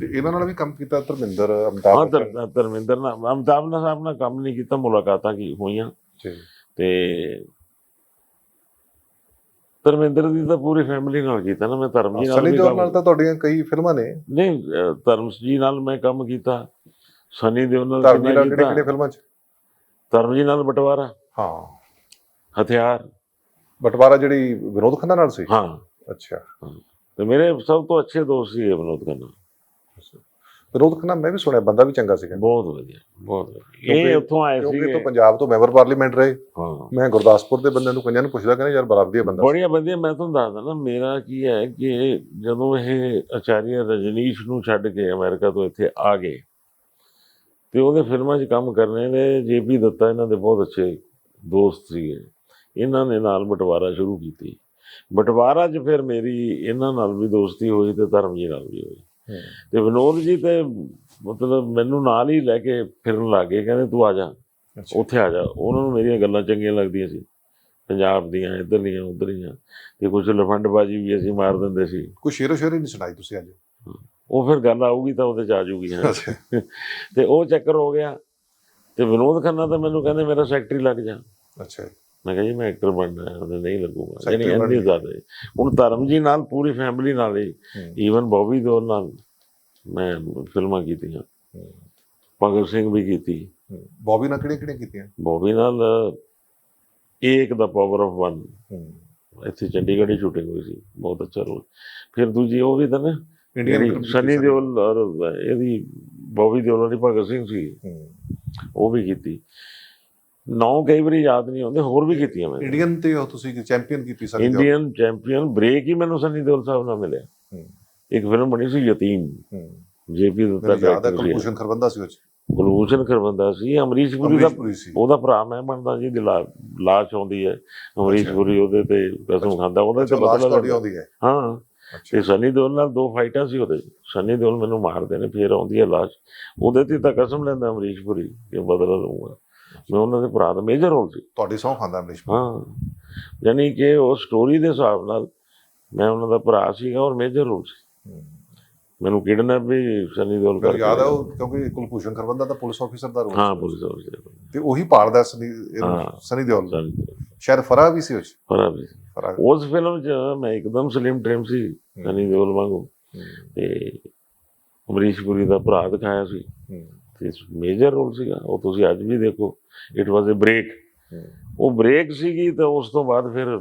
ਤੇ ਇਹਨਾਂ ਨਾਲ ਵੀ ਕੰਮ ਕੀਤਾ ਧਰਮਿੰਦਰ ਅਮਿਤਾਭ ਹਾਂ ਧਰ- ਧਰਮਿੰਦਰ ਨਾਲ ਅਮਤਾਬ ਨਾਲ ਸਾਹਿਬ ਨਾਲ ਕੰਮ ਨਹੀਂ ਕੀਤਾ ਮੁਲਾਕਾਤਾਂ ਕੀ ਹੋਈਆਂ? ਜੀ। ਤੇ ਧਰਮਿੰਦਰ ਦੀ ਤਾਂ ਪੂਰੀ ਫੈਮਿਲੀ ਨਾਲ ਕੀਤਾ ਨਾ ਮੈਂ ਧਰਮ ਜੀ ਨਾਲ ਸਨੀ ਵੀ ਦਿਓਲ ਕੰਮ ਨਾਲ ਤਾਂ ਤੁਹਾਡੀਆਂ ਕਈ ਫਿਲਮਾਂ ਨੇ? ਨਹੀਂ ਧਰਮ ਜੀ ਨਾਲ ਮੈਂ ਕੰਮ ਕੀਤਾ। ਸਨੀ ਦਿਓਲ ਨਾਲ ਧਰਮ ਕਿਹੜੇ ਕੀਤਾ? ਕਿਹੜੇ ਫਿਲਮਾਂ 'ਚ? ਧਰਮ ਜੀ ਨਾਲ ਬਟਵਾਰਾ। ਹਾਂ। ਹਥਿਆਰ। ਬਟਵਾਰਾ ਜਿਹੜੀ ਵਿਨੋਦ ਖੰਨਾ ਨਾਲ ਸੀ? ਹਾਂ। ਅੱਛਾ। ਤੇ ਮੇਰੇ ਸਭ ਤੋਂ ਅੱਛੇ ਦੋਸਤ ਸੀ ਇਹ ਵਿਨੋਦ ਖੰਨਾ। ਵਿਨੋਦ ਖੰਨਾ ਮੈਂ ਵੀ ਸੁਣਿਆ ਬੰਦਾ ਵੀ ਚੰਗਾ ਸੀਗਾ। ਬਹੁਤ ਵਧੀਆ ਬਹੁਤ ਵਧੀਆ। ਕਿਉਂਕਿ- ਇਹ ਉੱਥੋਂ ਆਏ ਕਿਉਂਕਿ ਸੀ ਤੋਂ ਪੰਜਾਬ ਤੋਂ ਮੈਂਬਰ ਪਾਰਲੀਮੈਂਟ ਰਹੇ। ਹਾਂ। ਮੈਂ ਗੁਰਦਾਸਪੁਰ ਦੇ ਬੰਦਿਆਂ ਨੂੰ ਕਈਆਂ ਨੂੰ ਪੁੱਛਦਾ ਕਹਿੰਦੇ ਯਾਰ ਬੜਾ ਵਧੀਆ ਬੰਦਾ। ਬੜੀਆਂ ਵਧੀਆ ਮੈਂ ਤੁਹਾਨੂੰ ਦੱਸਦਾ ਨਾ ਮੇਰਾ ਕੀ ਹੈ ਕਿ ਜਦੋਂ ਇਹ ਆਚਾਰੀਆ ਰਜਨੀਸ਼ ਨੂੰ ਛੱਡ ਕੇ ਅਮਰੀਕਾ ਤੋਂ ਇੱਥੇ ਆ ਗਏ ਤੇ ਉਹਦੇ ਫਿਲਮਾਂ 'ਚ ਕੰਮ ਕਰਨੇ ਨੇ ਜੇਪੀ ਦੱਤਾ ਇਹਨਾਂ ਦੇ ਬਹੁਤ ਅੱਛੇ ਦੋਸਤ ਸੀਗੇ। ਇਹਨਾਂ ਨੇ ਨਾਲ ਬਟਵਾਰਾ ਸ਼ੁਰੂ ਕੀਤੀ। ਬਟਵਾਰਾ 'ਚ ਫਿਰ ਮੇਰੀ ਇਹਨਾਂ ਨਾਲ ਵੀ ਦੋਸਤੀ ਹੋਈ ਤੇ ਧਰਮ ਜੀ ਨਾਲ ਵੀ ਹੋਈ। ਤੇ ਵਿਨੋਦ ਜੀ ਤੇ ਮਤਲਬ ਮੈਨੂੰ ਨਾਲ ਹੀ ਲੈ ਕੇ ਫਿਰਨ ਲੱਗੇ ਕਹਿੰਦੇ ਤੂੰ ਆ ਜਾ। ਉੱਥੇ ਆ ਜਾ। ਉਹਨਾਂ ਨੂੰ ਮੇਰੀਆਂ ਗੱਲਾਂ ਚੰਗੀਆਂ ਲੱਗਦੀਆਂ ਸੀ। ਪੰਜਾਬ ਦੀਆਂ ਇੱਧਰ ਦੀਆਂ ਉੱਧਰ ਦੀਆਂ। ਤੇ ਕੁਝ ਲਫੰਡਬਾਜੀ ਵੀ ਅਸੀਂ ਮਾਰ ਦਿੰਦੇ ਸੀ। ਕੋਈ ਸ਼ੇਰੋ ਸ਼ੇਰੀ ਨਹੀਂ ਸੁਣਾਈ ਤੁਸੀਂ ਅੱਜ? ਉਹ ਫਿਰ ਗੱਲ ਆਊਗੀ ਤਾਂ ਉਹਦੇ ਚ ਆ ਜੂਗੀ ਤੇ ਉਹ ਚੱਕਰ ਹੋ ਗਿਆ। ਤੇ ਵਿਨੋਦ ਖੰਨਾ ਤਾਂ ਮੈਨੂੰ ਕਹਿੰਦੇ ਮੇਰਾ ਸੈਕਟਰੀ ਲੱਗ ਜਾ। ਅੱਛਾ ਮੈਂ ਕਿਹਾ ਜੀ ਮੈਂ ਐਕਟਰ ਬਣਨਾ ਹੈ ਉਹਨੇ ਨਹੀਂ ਲੱਗੂਗਾ ਯਾਨੀ ਇੰਨੀ। ਜ਼ਿਆਦਾ। ਹੁਣ ਧਰਮ ਜੀ ਨਾਲ ਪੂਰੀ ਫੈਮਿਲੀ ਨਾਲ ਹੀ। ਈਵਨ ਬੌਬੀ ਦਿਓਲ ਨਾਲ ਮੈਂ ਫਿਲਮਾਂ ਕੀਤੀਆਂ। ਭਗਤ ਸਿੰਘ ਵੀ ਕੀਤੀ। ਬੌਬੀ ਨਾਲ ਕਿਹੜੀਆਂ ਕਿਹੜੀਆਂ ਕੀਤੀਆਂ ਬੌਬੀ ਨਾਲ ਏਕ ਦਾ ਪਾਵਰ ਆਫ ਵਨ ਹੂੰ। ਇੱਥੇ ਚੰਡੀਗੜ੍ਹ ਹੀ ਸ਼ੂਟਿੰਗ ਹੋਈ ਸੀ ਬਹੁਤ ਅੱਛਾ ਰੋਲ ਫਿਰ ਦੂਜੀ ਉਹ ਵੀ ਤਾਂ ਨਾ ਇੰਡੀਅਨ ਸਨੀ ਦਿਓਲ ਔਰ ਇਹਦੀ ਬੌਬੀ ਦਿਓਲ ਵਾਲੀ ਭਗਤ ਸਿੰਘ ਸੀ ਉਹ ਵੀ ਕੀਤੀ ਨੌ ਕਈ ਵਾਰੀ ਯਾਦ ਨਹੀਂ ਆਉਂਦੇ ਹੋਰ ਵੀ ਕੀਤੀਆਂ ਮੈਂ। ਇੰਡੀਅਨ ਤੇ ਤੁਸੀਂ ਚੈਂਪੀਅਨ ਕੀਤੀ Sunny Deol Indian champion break ਹੀ ਮੈਨੂੰ ਸਨੀ ਦਿਓਲ ਸਾਹਿਬ ਨਾਲ ਮਿਲਿਆ। ਹੂੰ। ਇੱਕ ਫਿਲਮ ਬਣੀ ਸੀ ਯਤੀਮ। ਹੂੰ। ਜੇਪੀ ਦੱਤਾ ਯਾਦ ਹੈ ਕੁਲਭੂਸ਼ਣ ਖਰਬੰਦਾ ਸੀ ਉਹ 'ਚ। ਕਰਵੰਦਾ ਸੀ ਅਮਰੀਸ਼ ਪੁਰੀ ਦਾ ਉਹਦਾ ਭਰਾ ਮੈਂ ਬਣਦਾ ਜੀ ਦੀ ਲਾਸ਼ ਆਉਂਦੀ ਹੈ। ਅਮਰੀਸ਼। ਪੁਰੀ ਉਹਦੇ ਤੇ ਕਸਮ ਖਾਂਦਾ ਉਹਦੇ ਤੇ ਬਦਲਾ ਤੁਹਾਡੀ। ਆਉਂਦੀ ਹੈ। ਹਾਂ। ਤੇ ਸਨੀ ਦਿਓਲ ਨਾਲ ਦੋ ਫਾਈਟਾਂ ਸੀ ਉਹਦੇ। ਸਨੀ ਦਿਓਲ ਮੈਨੂੰ ਮਾਰਦੇ ਨੇ ਫੇਰ ਆਉਂਦੀ ਹੈ ਲਾਸ਼। ਉਹਦੇ ਤੇ ਤਾਂ ਕਸਮ ਲੈਂਦਾ ਅਮਰੀਸ਼ ਪੁਰੀ ਕਿ ਬਦਲਾ ਲਊਂਗਾ। ਮੈਂ ਉਹਨਾਂ ਦੇ ਭਰਾ ਦਾ ਮੇਜਰ ਰੋਲ ਸੀ। ਤੁਹਾਡੀ ਸੌ ਖਾਂਦਾ ਅਮਰੀਸ਼। ਹਾਂ। ਯਾਨੀ ਕਿ ਉਹ ਸਟੋਰੀ ਦੇ ਹਿਸਾਬ ਨਾਲ ਮੈਂ ਉਹਨਾਂ ਦਾ ਭਰਾ ਸੀਗਾ ਔਰ ਮੇਜਰ ਰੋਲ ਸੀ। ਮੈਨੂੰ ਕਿਡਨੈਪ ਵੀ ਸਨੀ ਦਿਓਲ ਕਰਕੇ ਯਾਦ ਹੈ ਉਹ ਕਿਉਂਕਿ ਕੁਲਭੂਸ਼ਣ ਖਰਬੰਦਾ ਦਾ ਪੁਲਿਸ ਆਫੀਸਰ ਦਾ ਰੋਲ ਹਾਂ ਪੁਲਿਸ ਆਫਿਸਰ ਤੇ ਉਹੀ ਪਾੜਦਾ ਸਨੀ। ਸਨੀ ਦਿਓਲ। ਸ਼ਾਇਦ ਫਰਾ ਵੀ ਸੀ 'ਚ? ਭਰਾ ਵੀ। ਫਰਾ। ਉਸ ਫਿਲਮ 'ਚ ਮੈਂ ਇੱਕਦਮ ਸਲਿਮ ਟ੍ਰਿਮ ਸੀ ਸਨੀ ਦਿਓਲ ਵਾਂਗੂ। ਤੇ ਅਮਰੀਸ਼ ਪੁਰੀ ਦਾ ਭਰਾ ਦਿਖਾਇਆ ਸੀ। ਤੇ ਮੇਜਰ ਰੋਲ ਸੀਗਾ ਉਹ ਤੁਸੀਂ ਅੱਜ ਵੀ ਦੇਖੋ ਇਟ ਵਾਸ ਅ ਬ੍ਰੇਕ। ਉਹ ਬ੍ਰੇਕ ਸੀਗੀ ਤਾਂ ਉਸ ਤੋਂ ਬਾਅਦ ਫਿਰ